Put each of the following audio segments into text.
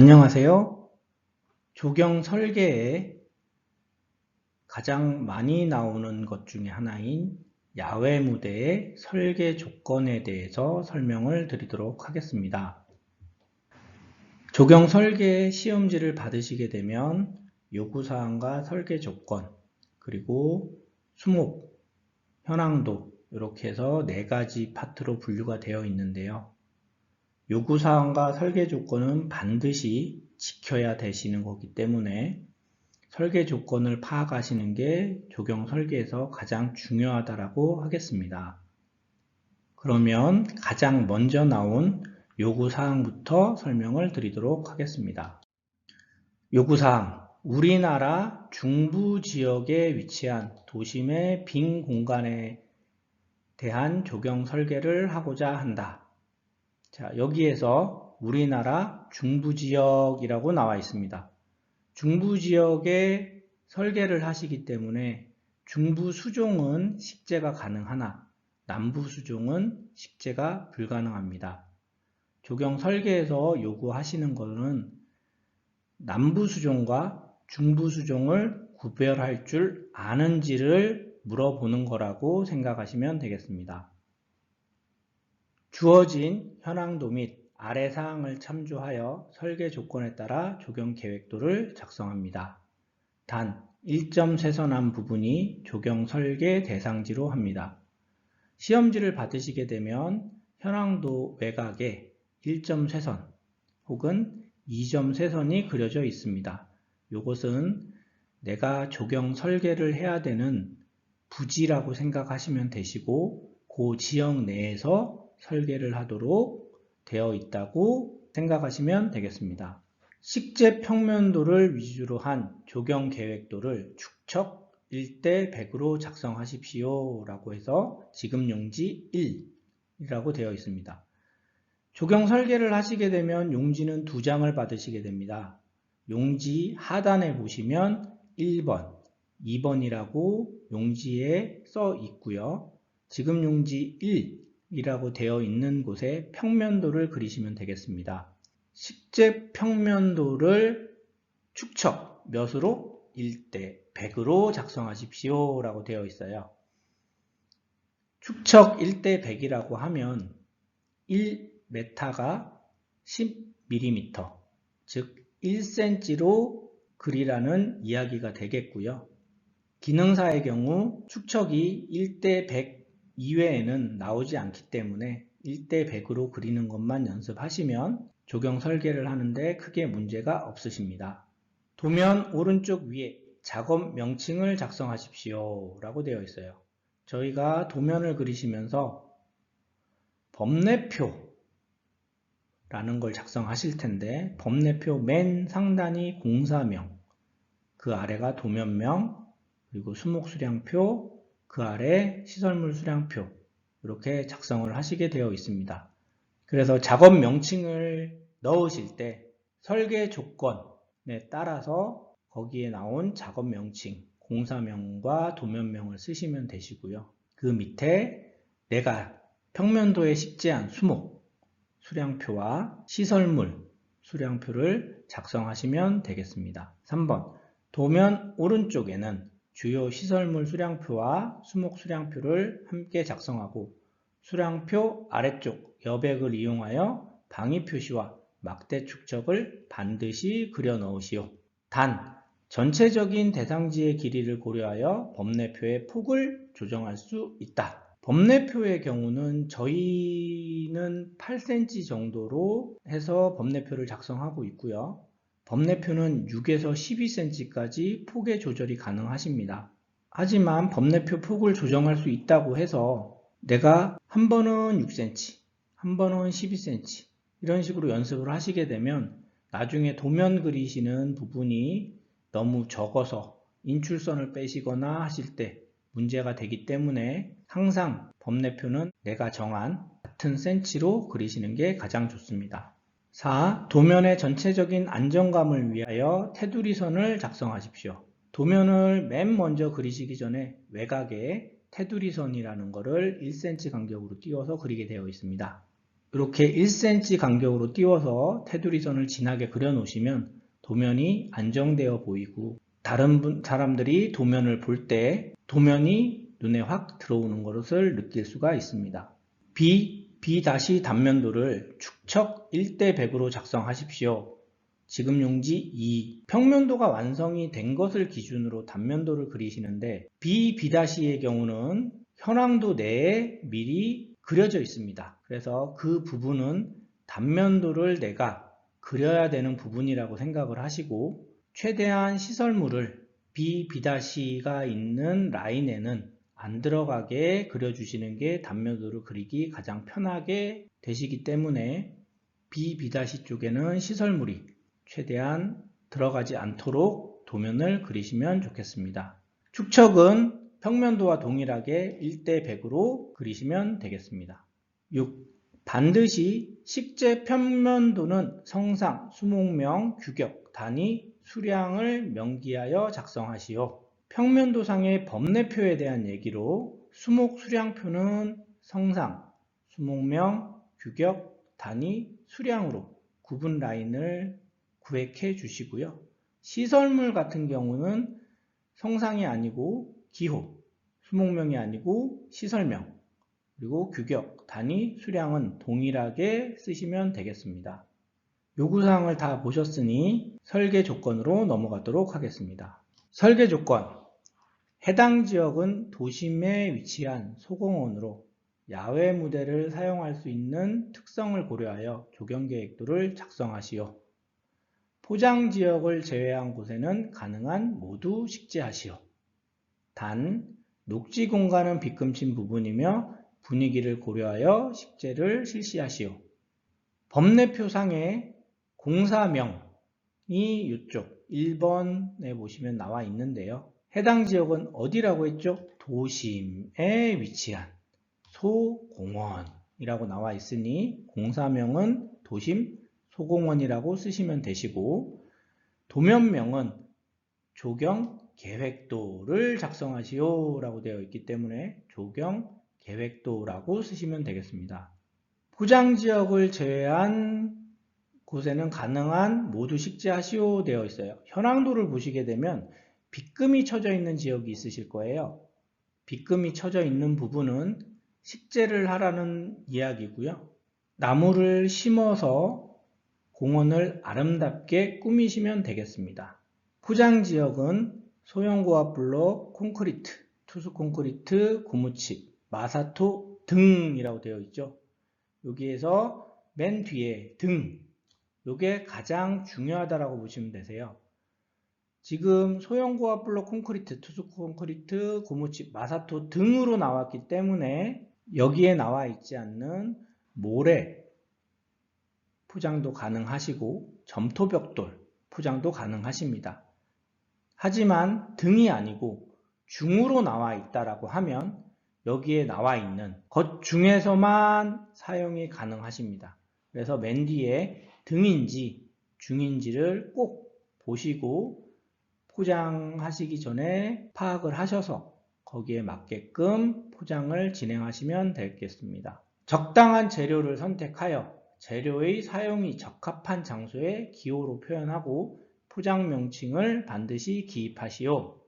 안녕하세요. 조경 설계에 가장 많이 나오는 것 중에 하나인 야외 무대의 설계 조건에 대해서 설명을 드리도록 하겠습니다. 조경 설계 시험지를 받으시게 되면 요구사항과 설계 조건, 그리고 수목, 현황도 이렇게 해서 네 가지 파트로 분류가 되어 있는데요. 요구사항과 설계 조건은 반드시 지켜야 되시는 거기 때문에 설계 조건을 파악하시는 게 조경 설계에서 가장 중요하다고 하겠습니다. 그러면 가장 먼저 나온 요구사항부터 설명을 드리도록 하겠습니다. 요구사항 우리나라 중부 지역에 위치한 도심의 빈 공간에 대한 조경 설계를 하고자 한다. 자, 여기에서 우리나라 중부지역이라고 나와 있습니다. 중부지역에 설계를 하시기 때문에 중부 수종은 식재가 가능하나 남부 수종은 식재가 불가능합니다. 조경 설계에서 요구하시는 것은 남부 수종과 중부 수종을 구별할 줄 아는지를 물어보는 거라고 생각하시면 되겠습니다. 주어진 현황도 및 아래 사항을 참조하여 설계 조건에 따라 조경 계획도를 작성합니다. 단 1점 쇄선한 부분이 조경 설계 대상지로 합니다. 시험지를 받으시게 되면 현황도 외곽에 1점 쇄선 혹은 2점 쇄선이 그려져 있습니다. 이것은 내가 조경 설계를 해야 되는 부지라고 생각하시면 되시고 그 지역 내에서 설계를 하도록 되어 있다고 생각하시면 되겠습니다. 식재 평면도를 위주로 한 조경 계획도를 축척 1대 100으로 작성하십시오 라고 해서 지금 용지 1이라고 되어 있습니다. 조경 설계를 하시게 되면 용지는 두 장을 받으시게 됩니다. 용지 하단에 보시면 1번, 2번이라고 용지에 써 있고요. 지금 용지 1, 이라고 되어 있는 곳에 평면도를 그리시면 되겠습니다. 식재 평면도를 축척 몇으로 1대 100으로 작성하십시오 라고 되어 있어요. 축척 1대 100이라고 하면 1m가 10mm 즉 1cm로 그리라는 이야기가 되겠고요. 기능사의 경우 축척이 1대 100 이외에는 나오지 않기 때문에 1대 100으로 그리는 것만 연습하시면 조경 설계를 하는데 크게 문제가 없으십니다. 도면 오른쪽 위에 작업 명칭을 작성하십시오 라고 되어 있어요. 저희가 도면을 그리시면서 법내표 라는 걸 작성하실 텐데 법내표 맨 상단이 공사명 그 아래가 도면명 그리고 수목수량표 그 아래 시설물 수량표 이렇게 작성을 하시게 되어 있습니다. 그래서 작업 명칭을 넣으실 때 설계 조건에 따라서 거기에 나온 작업 명칭, 공사명과 도면명을 쓰시면 되시고요. 그 밑에 내가 평면도에 식재한 수목, 수량표와 시설물, 수량표를 작성하시면 되겠습니다. 3번 도면 오른쪽에는 주요 시설물 수량표와 수목 수량표를 함께 작성하고 수량표 아래쪽 여백을 이용하여 방위 표시와 막대 축척을 반드시 그려 넣으시오. 단, 전체적인 대상지의 길이를 고려하여 법내표의 폭을 조정할 수 있다. 법내표의 경우는 저희는 8cm 정도로 해서 법내표를 작성하고 있고요. 법내표는 6에서 12cm까지 폭의 조절이 가능하십니다. 하지만 법내표 폭을 조정할 수 있다고 해서 내가 한 번은 6cm, 한 번은 12cm 이런 식으로 연습을 하시게 되면 나중에 도면 그리시는 부분이 너무 적어서 인출선을 빼시거나 하실 때 문제가 되기 때문에 항상 법내표는 내가 정한 같은 센치로 그리시는 게 가장 좋습니다. 4. 도면의 전체적인 안정감을 위하여 테두리선을 작성하십시오. 도면을 맨 먼저 그리시기 전에 외곽에 테두리선이라는 것을 1cm 간격으로 띄워서 그리게 되어 있습니다. 이렇게 1cm 간격으로 띄워서 테두리선을 진하게 그려 놓으시면 도면이 안정되어 보이고 다른 분- 사람들이 도면을 볼 때 도면이 눈에 확 들어오는 것을 느낄 수가 있습니다. B, B 다시 단면도를 축척 1대 100으로 작성하십시오. 지금 용지 2. 평면도가 완성이 된 것을 기준으로 단면도를 그리시는데 B, B-의 경우는 현황도 내에 미리 그려져 있습니다. 그래서 그 부분은 단면도를 내가 그려야 되는 부분이라고 생각을 하시고 최대한 시설물을 B, B-가 있는 라인에는 안 들어가게 그려주시는 게 단면도를 그리기 가장 편하게 되시기 때문에 B, B- 쪽에는 시설물이 최대한 들어가지 않도록 도면을 그리시면 좋겠습니다. 축척은 평면도와 동일하게 1대 100으로 그리시면 되겠습니다. 6. 반드시 식재 평면도는 성상, 수목명, 규격, 단위, 수량을 명기하여 작성하시오. 평면도상의 법내표에 대한 얘기로 수목 수량표는 성상, 수목명, 규격, 단위, 수량으로 구분 라인을 구획해 주시고요. 시설물 같은 경우는 성상이 아니고 기호, 수목명이 아니고 시설명, 그리고 규격, 단위, 수량은 동일하게 쓰시면 되겠습니다. 요구사항을 다 보셨으니 설계 조건으로 넘어가도록 하겠습니다. 설계 조건. 해당 지역은 도심에 위치한 소공원으로 야외 무대를 사용할 수 있는 특성을 고려하여 조경 계획도를 작성하시오. 포장 지역을 제외한 곳에는 가능한 모두 식재하시오. 단, 녹지 공간은 비금친 부분이며 분위기를 고려하여 식재를 실시하시오. 법내표상에 공사명이 이쪽 1번에 보시면 나와 있는데요. 해당 지역은 어디라고 했죠? 도심에 위치한 소공원이라고 나와 있으니 공사명은 도심 소공원이라고 쓰시면 되시고 도면명은 조경 계획도를 작성하시오 라고 되어 있기 때문에 조경 계획도라고 쓰시면 되겠습니다. 포장 지역을 제외한 곳에는 가능한 모두 식재하시오 되어 있어요. 현황도를 보시게 되면 빗금이 쳐져 있는 지역이 있으실 거예요. 빗금이 쳐져 있는 부분은 식재를 하라는 이야기고요. 나무를 심어서 공원을 아름답게 꾸미시면 되겠습니다. 포장 지역은 소형고압 블록, 콘크리트, 투수 콘크리트, 고무칩, 마사토 등이라고 되어 있죠. 여기에서 맨 뒤에 등, 이게 가장 중요하다라고 보시면 되세요. 지금 소형고압 블록 콘크리트, 투수 콘크리트, 고무칩, 마사토 등으로 나왔기 때문에 여기에 나와 있지 않는 모래 포장도 가능하시고 점토벽돌 포장도 가능하십니다. 하지만 등이 아니고 중으로 나와 있다라고 하면 여기에 나와 있는 것 중에서만 사용이 가능하십니다. 그래서 맨 뒤에 등인지 중인지를 꼭 보시고 포장하시기 전에 파악을 하셔서 거기에 맞게끔 포장을 진행하시면 되겠습니다. 적당한 재료를 선택하여 재료의 사용이 적합한 장소에 기호로 표현하고 포장 명칭을 반드시 기입하시오.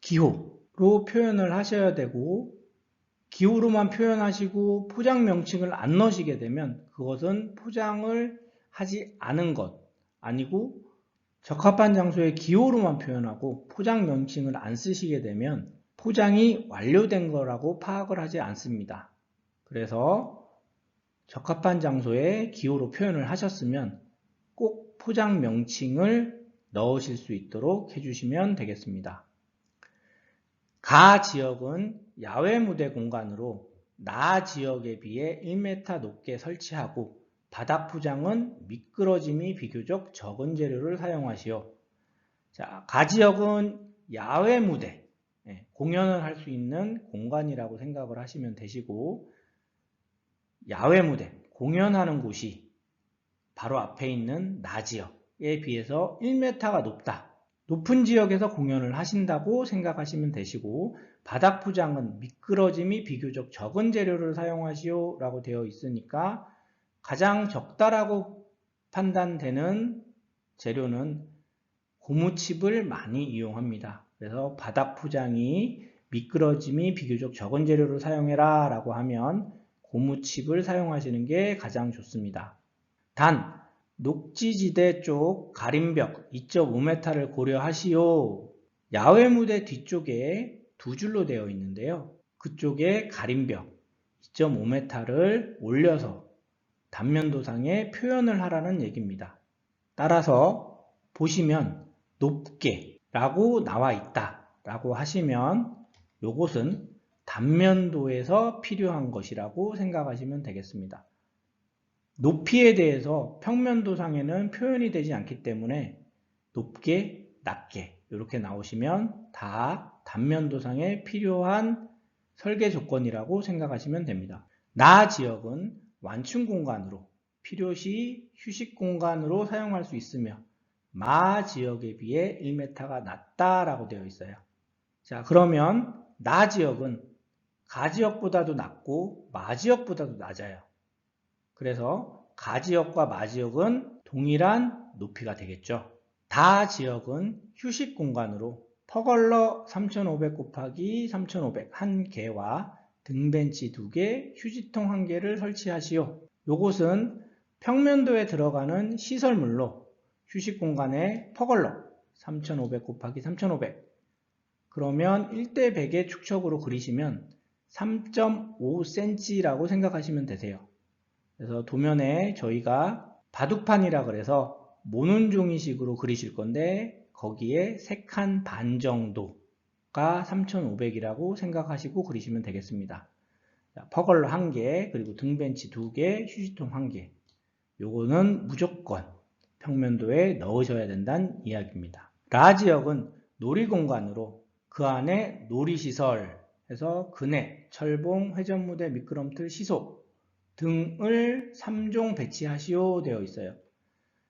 기호로 표현을 하셔야 되고 기호로만 표현하시고 포장 명칭을 안 넣으시게 되면 그것은 포장을 하지 않은 것 아니고 적합한 장소에 기호로만 표현하고 포장 명칭을 안 쓰시게 되면 포장이 완료된 거라고 파악을 하지 않습니다. 그래서 적합한 장소에 기호로 표현을 하셨으면 꼭 포장 명칭을 넣으실 수 있도록 해주시면 되겠습니다. 가 지역은 야외 무대 공간으로 나 지역에 비해 1m 높게 설치하고 바닥 포장은 미끄러짐이 비교적 적은 재료를 사용하시오. 자, 가 지역은 야외 무대, 예, 공연을 할 수 있는 공간이라고 생각을 하시면 되시고 야외 무대, 공연하는 곳이 바로 앞에 있는 나 지역에 비해서 1m가 높다. 높은 지역에서 공연을 하신다고 생각하시면 되시고 바닥 포장은 미끄러짐이 비교적 적은 재료를 사용하시오 라고 되어 있으니까 가장 적다라고 판단되는 재료는 고무칩을 많이 이용합니다. 그래서 바닥 포장이 미끄러짐이 비교적 적은 재료를 사용해라 라고 하면 고무칩을 사용하시는 게 가장 좋습니다. 단 녹지지대 쪽 가림벽 2.5m를 고려하시오. 야외 무대 뒤쪽에 두 줄로 되어 있는데요. 그쪽에 가림벽 2.5m를 올려서 단면도상에 표현을 하라는 얘기입니다. 따라서 보시면 높게 라고 나와 있다 라고 하시면 요것은 단면도에서 필요한 것이라고 생각하시면 되겠습니다. 높이에 대해서 평면도상에는 표현이 되지 않기 때문에 높게, 낮게 이렇게 나오시면 다 단면도상에 필요한 설계 조건이라고 생각하시면 됩니다. 나 지역은 완충 공간으로 필요시 휴식 공간으로 사용할 수 있으며 마 지역에 비해 1m가 낮다라고 되어 있어요. 자, 그러면 나 지역은 가 지역보다도 낮고 마 지역보다도 낮아요. 그래서 가 지역과 마 지역은 동일한 높이가 되겠죠. 다 지역은 휴식 공간으로 퍼걸러 3500 곱하기 3500 한 개와 등벤치 두 개, 휴지통 한 개를 설치하시오. 요것은 평면도에 들어가는 시설물로 휴식 공간에 퍼걸러 3500 곱하기 3500 그러면 1대 100의 축척으로 그리시면 3.5cm라고 생각하시면 되세요. 그래서 도면에 저희가 바둑판이라 그래서 모눈 종이식으로 그리실 건데 거기에 3칸 반 정도 가 3500이라고 생각하시고 그리시면 되겠습니다. 퍼걸러 1개, 그리고 등벤치 2개, 휴지통 1개. 요거는 무조건 평면도에 넣으셔야 된다는 이야기입니다. 라 지역은 놀이공간으로 그 안에 놀이시설 해서 그네, 철봉, 회전무대, 미끄럼틀, 시소 등을 3종 배치하시오 되어 있어요.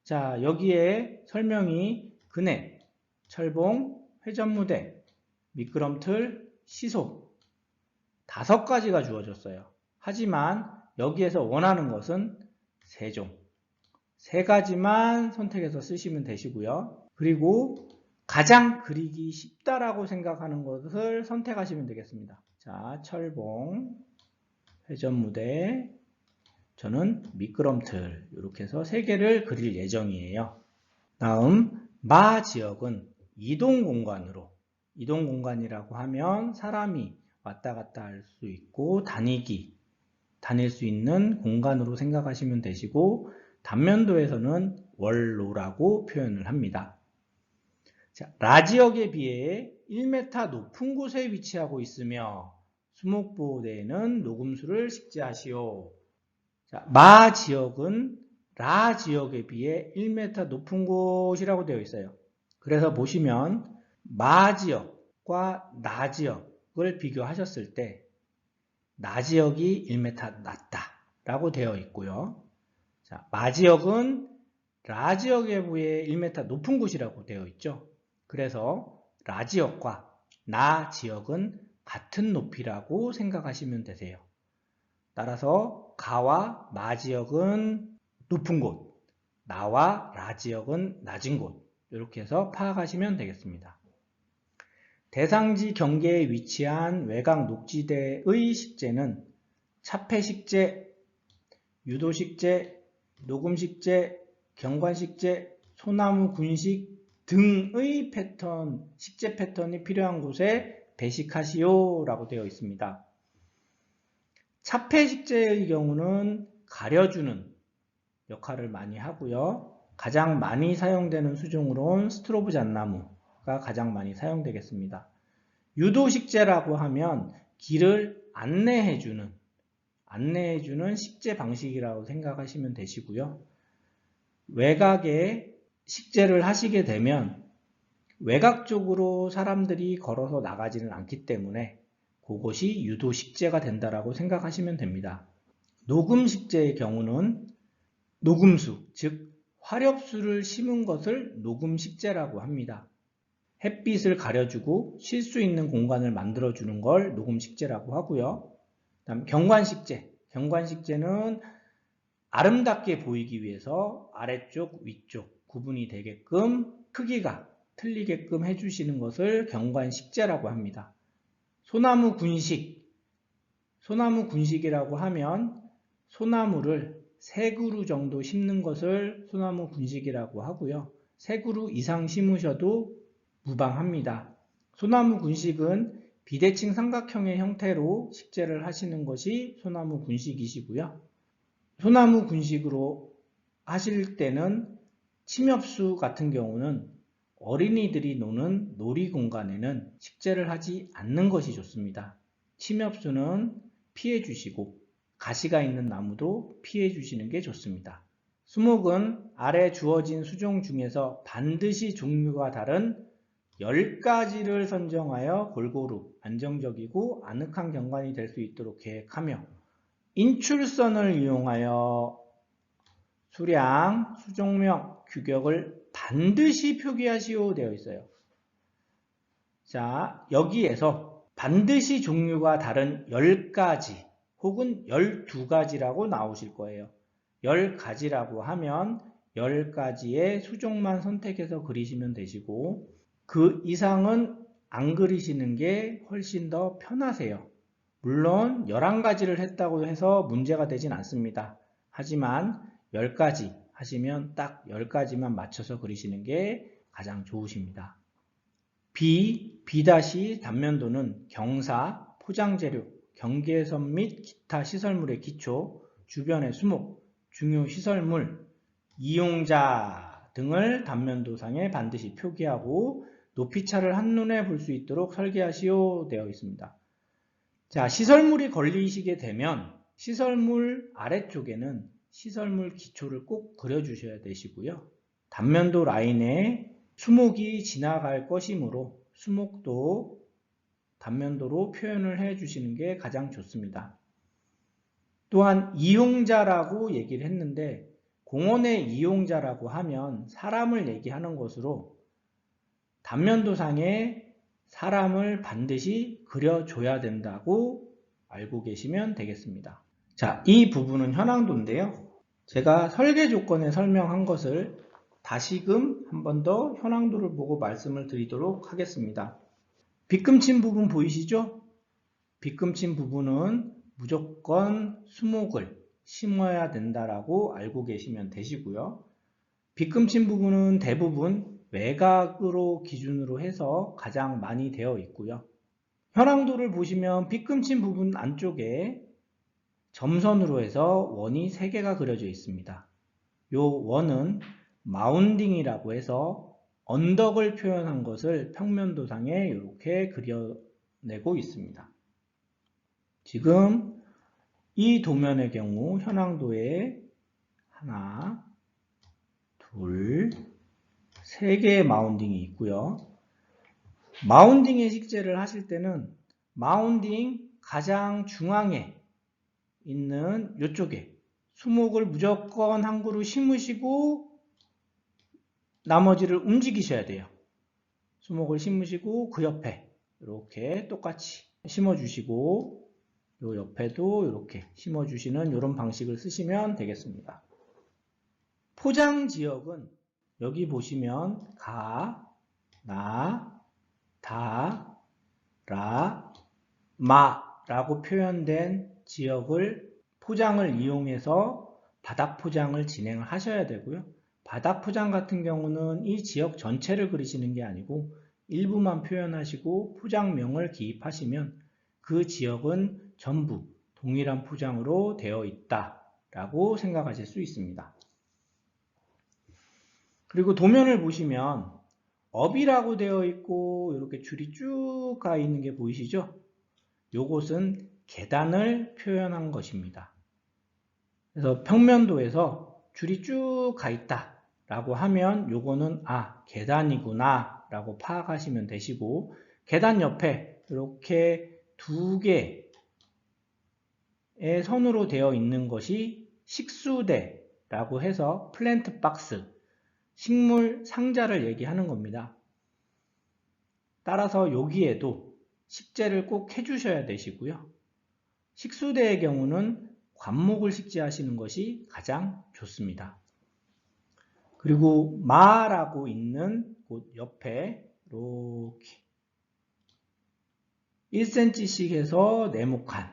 자 여기에 설명이 그네, 철봉, 회전무대, 미끄럼틀, 시소 다섯 가지가 주어졌어요. 하지만 여기에서 원하는 것은 세 종 세 가지만 선택해서 쓰시면 되시고요. 그리고 가장 그리기 쉽다라고 생각하는 것을 선택하시면 되겠습니다. 자, 철봉, 회전무대, 저는 미끄럼틀 이렇게 해서 세 개를 그릴 예정이에요. 다음 마 지역은 이동 공간으로 이동 공간이라고 하면 사람이 왔다 갔다 할 수 있고 다니기 다닐 수 있는 공간으로 생각하시면 되시고 단면도에서는 원로라고 표현을 합니다. 자, 라지역에 비해 1m 높은 곳에 위치하고 있으며 수목보호대에는 녹음수를 식재하시오. 자, 마 지역은 라 지역에 비해 1m 높은 곳이라고 되어 있어요. 그래서 보시면 마 지역과 나 지역을 비교하셨을 때 나 지역이 1m 낮다 라고 되어 있고요. 자, 마지역은 라지역에 비해 1m 높은 곳이라고 되어 있죠. 그래서 라지역과 나지역은 같은 높이라고 생각하시면 되세요. 따라서 가와 마지역은 높은 곳, 나와 라지역은 낮은 곳 이렇게 해서 파악하시면 되겠습니다. 대상지 경계에 위치한 외곽 녹지대의 식재는 차폐식재, 유도식재, 녹음식재, 경관식재, 소나무 군식 등의 패턴, 식재 패턴이 필요한 곳에 배식하시오 라고 되어 있습니다. 차폐식재의 경우는 가려주는 역할을 많이 하고요. 가장 많이 사용되는 수종으로는 스트로브 잣나무 가 가장 많이 사용되겠습니다. 유도식재라고 하면 길을 안내해주는 안내해주는 식재 방식이라고 생각하시면 되시고요. 외곽에 식재를 하시게 되면 외곽 쪽으로 사람들이 걸어서 나가지는 않기 때문에 그것이 유도 식재가 된다라고 생각하시면 됩니다. 녹음 식재의 경우는 녹음수, 즉 화렵수를 심은 것을 녹음 식재라고 합니다. 햇빛을 가려주고 쉴 수 있는 공간을 만들어주는 걸 녹음 식재라고 하고요. 다음 경관식재. 경관식재는 아름답게 보이기 위해서 아래쪽, 위쪽 구분이 되게끔 크기가 틀리게끔 해주시는 것을 경관식재라고 합니다. 소나무 군식, 소나무 군식이라고 하면 소나무를 세 그루 정도 심는 것을 소나무 군식이라고 하고요. 세 그루 이상 심으셔도 무방합니다. 소나무 군식은 비대칭 삼각형의 형태로 식재를 하시는 것이 소나무 군식이시고요. 소나무 군식으로 하실 때는 침엽수 같은 경우는 어린이들이 노는 놀이 공간에는 식재를 하지 않는 것이 좋습니다. 침엽수는 피해 주시고 가시가 있는 나무도 피해 주시는 게 좋습니다. 수목은 아래 주어진 수종 중에서 반드시 종류가 다른 10가지를 선정하여 골고루 안정적이고 아늑한 경관이 될 수 있도록 계획하며 인출선을 이용하여 수량, 수종명, 규격을 반드시 표기하시오 되어 있어요. 자, 여기에서 반드시 종류가 다른 10가지 혹은 12가지라고 나오실 거예요. 10가지라고 하면 10가지의 수종만 선택해서 그리시면 되시고 그 이상은 안 그리시는 게 훨씬 더 편하세요. 물론 11가지를 했다고 해서 문제가 되진 않습니다. 하지만 10가지 하시면 딱 10가지만 맞춰서 그리시는 게 가장 좋으십니다. B, B- 단면도는 경사, 포장재료, 경계선 및 기타 시설물의 기초, 주변의 수목, 중요 시설물, 이용자 등을 단면도상에 반드시 표기하고 높이차를 한눈에 볼 수 있도록 설계하시오 되어 있습니다. 자, 시설물이 걸리시게 되면 시설물 아래쪽에는 시설물 기초를 꼭 그려주셔야 되시고요. 단면도 라인에 수목이 지나갈 것이므로 수목도 단면도로 표현을 해 주시는 게 가장 좋습니다. 또한 이용자라고 얘기를 했는데 공원의 이용자라고 하면 사람을 얘기하는 것으로 단면도상에 사람을 반드시 그려줘야 된다고 알고 계시면 되겠습니다. 자, 이 부분은 현황도인데요. 제가 설계 조건에 설명한 것을 다시금 한 번 더 현황도를 보고 말씀을 드리도록 하겠습니다. 빗금친 부분 보이시죠? 빗금친 부분은 무조건 수목을 심어야 된다라고 알고 계시면 되시고요. 빗금친 부분은 대부분 외곽으로 기준으로 해서 가장 많이 되어 있고요. 현황도를 보시면 빗금친 부분 안쪽에 점선으로 해서 원이 3개가 그려져 있습니다. 요 원은 마운딩이라고 해서 언덕을 표현한 것을 평면도상에 이렇게 그려내고 있습니다. 지금 이 도면의 경우 현황도에 하나, 둘, 세 개의 마운딩이 있고요. 마운딩의 식재를 하실 때는 마운딩 가장 중앙에 있는 이쪽에 수목을 무조건 한 그루 심으시고 나머지를 움직이셔야 돼요. 수목을 심으시고 그 옆에 이렇게 똑같이 심어주시고 요 옆에도 이렇게 심어주시는 이런 방식을 쓰시면 되겠습니다. 포장 지역은 여기 보시면 가, 나, 다, 라, 마 라고 표현된 지역을 포장을 이용해서 바닥 포장을 진행을 하셔야 되고요. 바닥 포장 같은 경우는 이 지역 전체를 그리시는 게 아니고 일부만 표현하시고 포장명을 기입하시면 그 지역은 전부 동일한 포장으로 되어 있다 라고 생각하실 수 있습니다. 그리고 도면을 보시면 업이라고 되어 있고 이렇게 줄이 쭉 가 있는 게 보이시죠? 요것은 계단을 표현한 것입니다. 그래서 평면도에서 줄이 쭉 가 있다 라고 하면 요거는 아 계단이구나 라고 파악하시면 되시고 계단 옆에 이렇게 두 개의 선으로 되어 있는 것이 식수대라고 해서 플랜트 박스 식물 상자를 얘기하는 겁니다. 따라서 여기에도 식재를 꼭 해주셔야 되시고요. 식수대의 경우는 관목을 식재하시는 것이 가장 좋습니다. 그리고 마라고 있는 곳 옆에 이렇게 1cm씩 해서 네모칸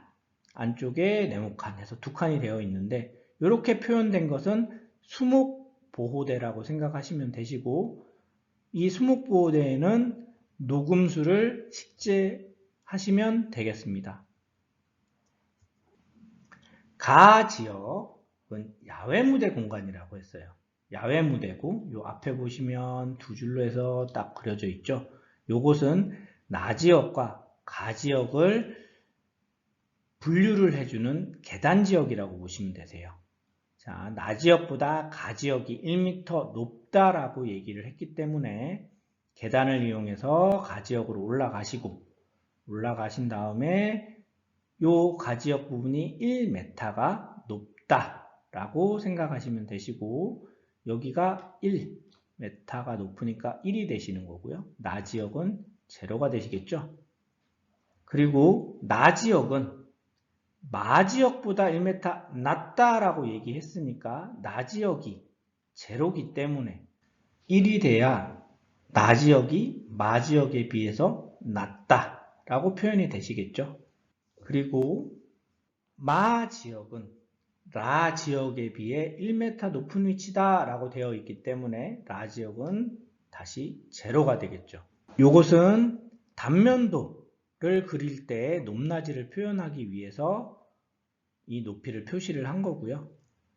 안쪽에 네모칸 해서 두 칸이 되어 있는데 이렇게 표현된 것은 수목 보호대라고 생각하시면 되시고 이 수목보호대에는 녹음수를 식재하시면 되겠습니다. 가 지역은 야외 무대 공간이라고 했어요. 야외 무대고 요 앞에 보시면 두 줄로 해서 딱 그려져 있죠. 요것은 나 지역과 가 지역을 분류를 해주는 계단 지역이라고 보시면 되세요. 자, 나 지역보다 가 지역이 1m 높다라고 얘기를 했기 때문에 계단을 이용해서 가 지역으로 올라가시고 올라가신 다음에 요 가 지역 부분이 1m가 높다라고 생각하시면 되시고 여기가 1m가 높으니까 1이 되시는 거고요. 나 지역은 제로가 되시겠죠. 그리고 나 지역은 마 지역보다 1m 낮다라고 얘기했으니까 나 지역이 제로기 때문에 1이 돼야 나 지역이 마 지역에 비해서 낮다라고 표현이 되시겠죠. 그리고 마 지역은 라 지역에 비해 1m 높은 위치다 라고 되어 있기 때문에 라 지역은 다시 제로가 되겠죠. 이것은 단면도 를 그릴 때 높낮이를 표현하기 위해서 이 높이를 표시를 한 거고요.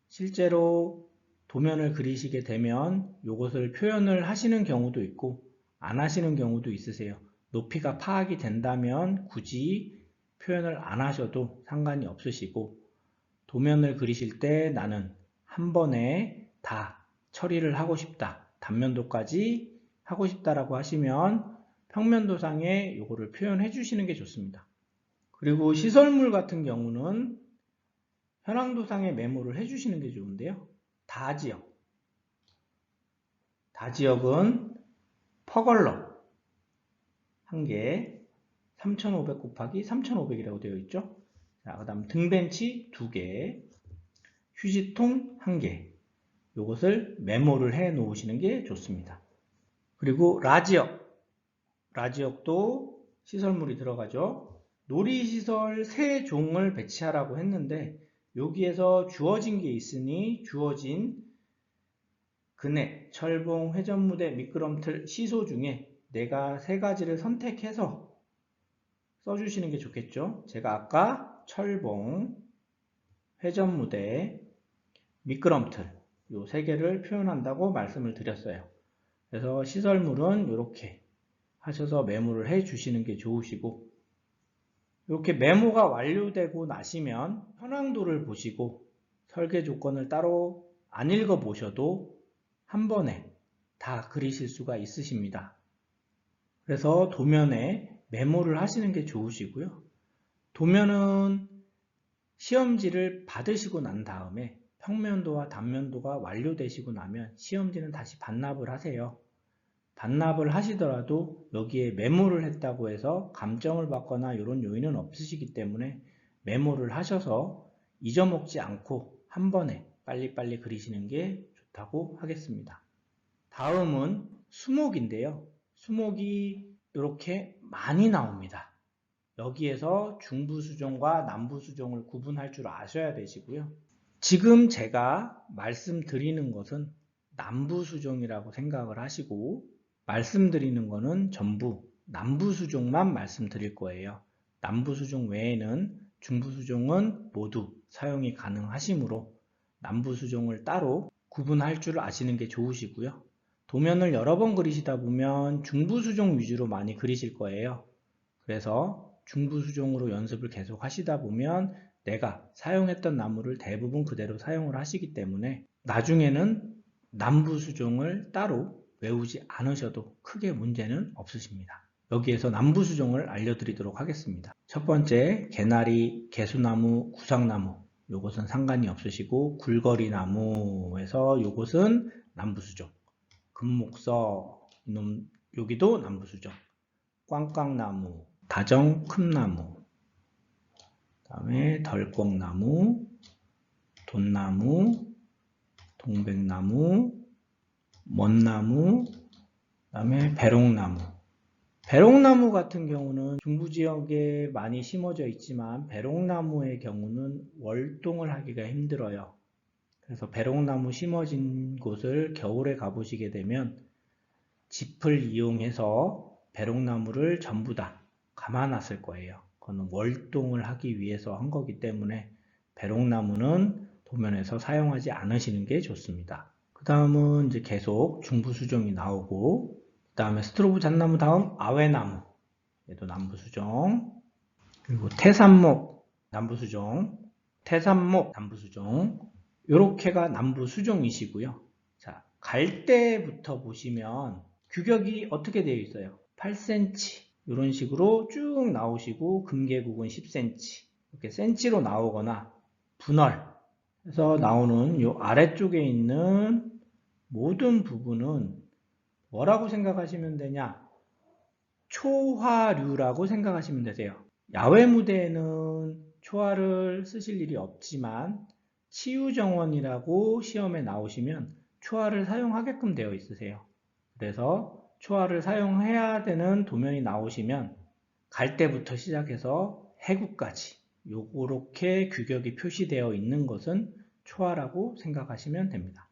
실제로 도면을 그리시게 되면 이것을 표현을 하시는 경우도 있고 안 하시는 경우도 있으세요. 높이가 파악이 된다면 굳이 표현을 안 하셔도 상관이 없으시고 도면을 그리실 때 나는 한 번에 다 처리를 하고 싶다. 단면도까지 하고 싶다라고 하시면 평면도상에 이거를 표현해 주시는 게 좋습니다. 그리고 시설물 같은 경우는 현황도상에 메모를 해 주시는 게 좋은데요. 다지역. 다지역은 퍼걸러 한 개, 3,500 곱하기 3,500이라고 되어 있죠. 자, 그 다음 등벤치 2개, 휴지통 1개. 이것을 메모를 해 놓으시는 게 좋습니다. 그리고 라지역. 라지역도 시설물이 들어가죠. 놀이시설 3종을 배치하라고 했는데 여기에서 주어진 게 있으니 주어진 그네, 철봉, 회전무대, 미끄럼틀, 시소 중에 내가 세 가지를 선택해서 써주시는 게 좋겠죠. 제가 아까 철봉, 회전무대, 미끄럼틀 이세 개를 표현한다고 말씀을 드렸어요. 그래서 시설물은 이렇게 하셔서 메모를 해 주시는 게 좋으시고 이렇게 메모가 완료되고 나시면 현황도를 보시고 설계 조건을 따로 안 읽어 보셔도 한 번에 다 그리실 수가 있으십니다. 그래서 도면에 메모를 하시는 게 좋으시고요. 도면은 시험지를 받으시고 난 다음에 평면도와 단면도가 완료되시고 나면 시험지는 다시 반납을 하세요. 반납을 하시더라도 여기에 메모를 했다고 해서 감점을 받거나 이런 요인은 없으시기 때문에 메모를 하셔서 잊어먹지 않고 한 번에 빨리빨리 그리시는 게 좋다고 하겠습니다. 다음은 수목인데요. 수목이 이렇게 많이 나옵니다. 여기에서 중부수종과 남부수종을 구분할 줄 아셔야 되시고요. 지금 제가 말씀드리는 것은 남부수종이라고 생각을 하시고 말씀드리는 것은 전부 남부수종만 말씀드릴 거예요. 남부수종 외에는 중부수종은 모두 사용이 가능하시므로 남부수종을 따로 구분할 줄 아시는 게 좋으시고요. 도면을 여러 번 그리시다 보면 중부수종 위주로 많이 그리실 거예요. 그래서 중부수종으로 연습을 계속 하시다 보면 내가 사용했던 나무를 대부분 그대로 사용을 하시기 때문에 나중에는 남부수종을 따로 외우지 않으셔도 크게 문제는 없으십니다. 여기에서 남부수종을 알려드리도록 하겠습니다. 첫 번째, 개나리, 개수나무, 구상나무 요것은 상관이 없으시고 굴거리 나무에서 요것은 남부수종 금목서 이놈 여기도 남부수죠. 꽝꽝나무, 다정 큰나무, 다음에 덜꽁나무, 돈나무, 동백나무, 먼나무, 그다음에 배롱나무. 배롱나무 같은 경우는 중부 지역에 많이 심어져 있지만 배롱나무의 경우는 월동을 하기가 힘들어요. 그래서 배롱나무 심어진 곳을 겨울에 가보시게 되면 짚을 이용해서 배롱나무를 전부 다 감아놨을 거예요. 그거는 월동을 하기 위해서 한 거기 때문에 배롱나무는 도면에서 사용하지 않으시는 게 좋습니다. 그 다음은 이제 계속 중부수종이 나오고 그 다음에 스트로브 잣나무 다음 아웨나무. 얘도 남부수종 그리고 태산목 남부수종 태산목 남부수종 요렇게가 남부수종이시고요. 자, 갈 때부터 보시면 규격이 어떻게 되어 있어요? 8cm 이런 식으로 쭉 나오시고 금계국은 10cm 이렇게 센치로 나오거나 분 할해서 나오는 요 아래쪽에 있는 모든 부분은 뭐라고 생각하시면 되냐? 초화류라고 생각하시면 되세요. 야외 무대에는 초화를 쓰실 일이 없지만 치유정원이라고 시험에 나오시면 초화를 사용하게끔 되어 있으세요. 그래서 초화를 사용해야 되는 도면이 나오시면 갈 때부터 시작해서 해구까지 요렇게 규격이 표시되어 있는 것은 초화라고 생각하시면 됩니다.